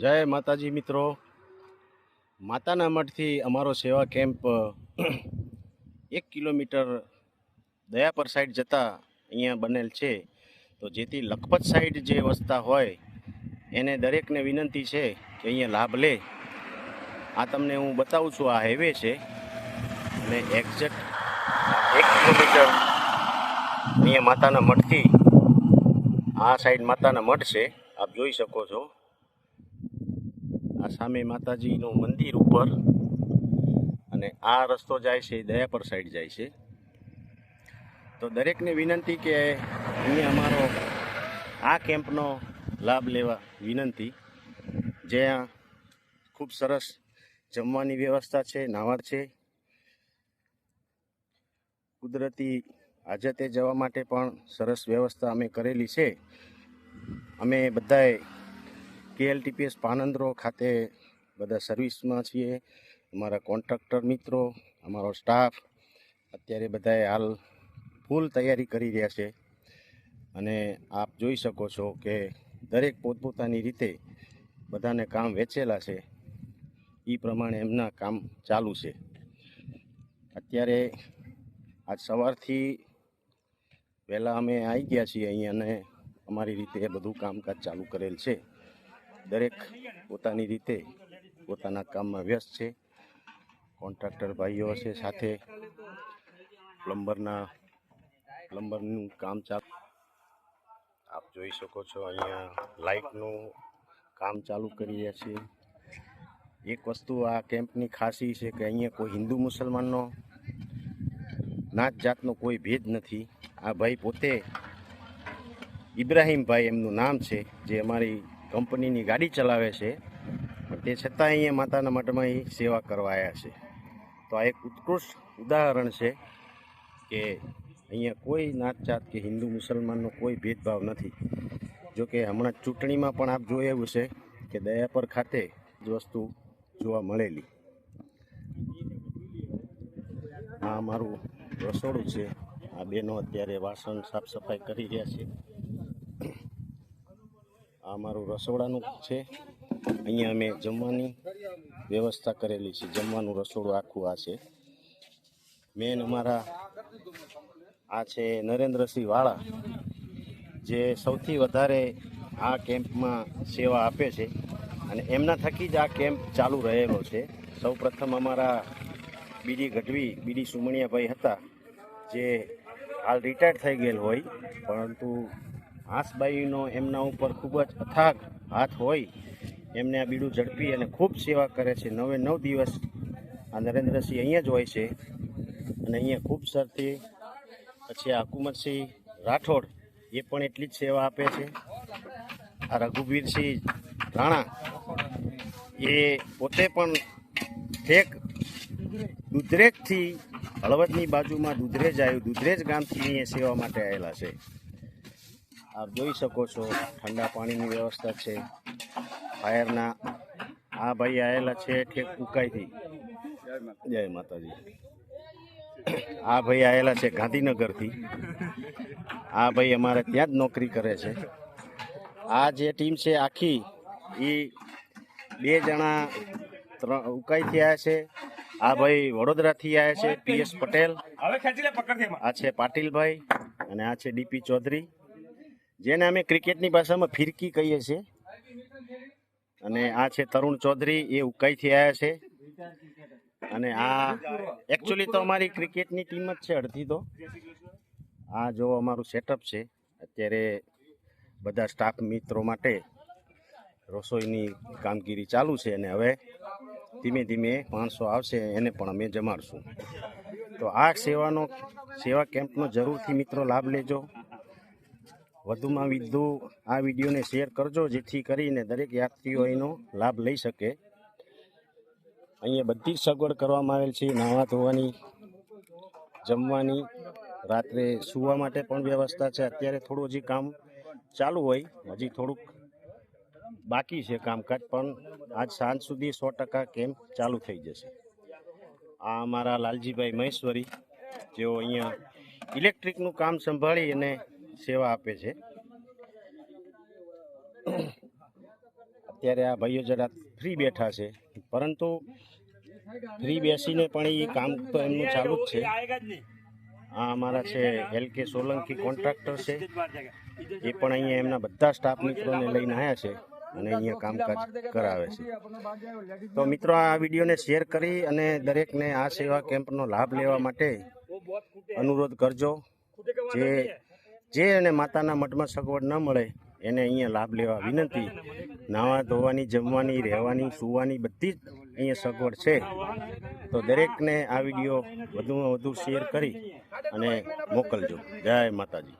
જય માતાજી મિત્રો. માતાના મઠથી અમારો સેવા કેમ્પ એક કિલોમીટર દયાપર સાઈડ જતાં અહીંયા બનેલ છે. તો જેથી લખપત સાઈડ જે વસતા હોય, એને દરેકને વિનંતી છે કે અહીંયા લાભ લે. આ તમને હું બતાવું છું, આ હાઈવે છે. અને એક્ઝેક્ટ એક કિલોમીટર અહીંયા માતાના મઠથી આ સાઈડ માતાના મઠ છે. આપ જોઈ શકો છો. આ સામે માતાજીનું મંદિર ઉપર અને આ રસ્તો જાય છે, દયાપર સાઈડ જાય છે. તો દરેકને વિનંતી કે અહીંયા અમારો આ કેમ્પનો લાભ લેવા વિનંતી. જ્યાં ખૂબ સરસ જમવાની વ્યવસ્થા છે નાવા છે. કુદરતી આજતે જવા માટે પણ સરસ વ્યવસ્થા અમે કરેલી છે. અમે બધાએ કેએલટીપીએસ પાનંદરો ખાતે બધા સર્વિસમાં છીએ. અમારા કોન્ટ્રાક્ટર મિત્રો, અમારો સ્ટાફ અત્યારે બધાએ હાલ ફૂલ તૈયારી કરી રહ્યા છે. અને આપ જોઈ શકો છો કે દરેક પોતપોતાની રીતે બધાને કામ વેચેલા છે. એ પ્રમાણે એમના કામ ચાલુ છે. અત્યારે આજ સવારથી પહેલાં અમે આવી ગયા છીએ અહીં અને અમારી રીતે બધું કામકાજ ચાલુ કરેલ છે. દરેક પોતાની રીતે પોતાના કામમાં વ્યસ્ત છે. કોન્ટ્રાક્ટર ભાઈઓ છે સાથે. પ્લમ્બરના, પ્લમ્બરનું કામ ચાલુ આપ જોઈ શકો છો અહીંયા લાઇટનું કામ ચાલુ કરી રહ્યા છે. એક વસ્તુ આ કેમ્પની ખાસી છે કે અહીંયા કોઈ હિન્દુ મુસલમાનનો નાત જાતનો કોઈ ભેદ નથી. આ ભાઈ પોતે ઇબ્રાહીમભાઈ એમનું નામ છે, જે અમારી કંપનીની ગાડી ચલાવે છે. તે છતાં અહીંયા માતાના મઠમાં એ સેવા કરવા આવ્યા છે. તો આ એક ઉત્કૃષ્ટ ઉદાહરણ છે કે અહીંયા કોઈ નાત જાત કે હિન્દુ મુસલમાનનો કોઈ ભેદભાવ નથી. જો કે હમણાં ચૂંટણીમાં પણ આપ જોયું છે કે દયાપર ખાતે જ વસ્તુ જોવા મળેલી. આ મારું રસોડું છે. આ બેનો અત્યારે વાસણ સાફ સફાઈ કરી રહ્યા છે. આ મારું રસોડાનું છે. અહીંયા અમે જમવાની વ્યવસ્થા કરેલી છે. જમવાનું રસોડું આખું આ છે. મેન અમારા આ છે નરેન્દ્રસિંહ વાળા, જે સૌથી વધારે આ કેમ્પમાં સેવા આપે છે અને એમના થકી જ આ કેમ્પ ચાલુ રહેલો છે. સૌ અમારા બીડી ગઢવી, બીડી સુમણિયાભાઈ હતા, જે હાલ રિટાયર્ડ થઈ ગયેલ હોય, પરંતુ આસબાઈનો એમના ઉપર ખૂબ જ અથાગ હાથ હોય, એમને આ બીડું ઝડપી અને ખૂબ સેવા કરે છે. નવે નવ દિવસ આ નરેન્દ્રસિંહ અહીંયા જ હોય છે અને અહીંયા ખૂબ સરથી પછી આ હુકુમતસિંહ રાઠોડ એ પણ એટલી જ સેવા આપે છે. આ રઘુવીરસિંહ રાણા એ પોતે પણ ઠેક દુધરેજથી હળવદની બાજુમાં દુધરેજ આવ્યું. દુધરેજ ગામથી અહીંયા સેવા માટે આવેલા છે. આપ જોઈ શકો છો ઠંડા પાણીની વ્યવસ્થા છે. ફાયરના આ ભાઈ આવેલા છે ઠેક ઉકાઈથી. જય માતાજી. આ ભાઈ આવેલા છે ગાંધીનગરથી. આ ભાઈ અમારે ત્યાં જ નોકરી કરે છે. આ જે ટીમ છે આખી એ બે જણા ત્રણ ઉકાઈથી આવ્યા છે. આ ભાઈ વડોદરાથી આવ્યા છે પીએસ પટેલ. આ છે પાટીલભાઈ અને આ છે ડીપી ચૌધરી. જેને અમે ક્રિકેટની ભાષામાં ફિરકી કહીએ છીએ. અને આ છે તરુણ ચૌધરી, એ ઉકાઈથી આવ્યા છે. અને આ એકચ્યુઅલી તો અમારી ક્રિકેટની ટીમ જ છે અડધી તો. આ જો અમારું સેટઅપ છે. અત્યારે બધા સ્ટાફ મિત્રો માટે રસોઈની કામગીરી ચાલુ છે અને હવે ધીમે ધીમે માણસો આવશે, એને પણ અમે જમાડશું. તો આ સેવાનો, સેવા કેમ્પનો જરૂરથી મિત્રો લાભ લેજો. વધુમાં વધુ આ વિડીયોને શેર કરજો, જેથી કરીને દરેક યાત્રીઓ એનો લાભ લઈ શકે. અહીંયા બધી જ સગવડ કરવામાં આવેલ છે, નાહવા ધોવાની, જમવાની, રાત્રે સૂવા માટે પણ વ્યવસ્થા છે. અત્યારે થોડું હજી કામ ચાલુ હોય, હજી થોડુંક બાકી છે કામકાજ, પણ આજ સાંજ સુધી સો ટકા કેમ્પ ચાલુ થઈ જશે. આ અમારા લાલજીભાઈ મહેશ્વરી, જેઓ અહીંયા ઇલેક્ટ્રિકનું કામ સંભાળી અને સેવા આપે છે. અત્યારે આ ભાઈઓ જરા ફ્રી બેઠા છે. પરંતુ ફ્રી બેસીને પણ એ કામ તો એમનું ચાલુ જ છે. આ અમારા છે એલ કે સોલંકી કોન્ટ્રાક્ટર છે. એ પણ અહીંયા એમના બધા સ્ટાફ મિત્રોને લઈને આવ્યા છે અને અહીંયા કામકાજ કરાવે છે. તો મિત્રો, આ વિડીયોને શેર કરી અને દરેકને આ સેવા કેમ્પનો લાભ લેવા માટે અનુરોધ કરજો. જે જે એને માતાના મઠમાં સગવડ ન મળે, એને અહીંયા લાભ લેવા વિનંતી. નાવા ધોવાની, જમવાની, રહેવાની, સૂવાની બધી જ અહીંયા સગવડ છે. તો દરેકને આ વીડિયો વધુમાં વધુ શેર કરી અને મોકલજો. જય માતાજી.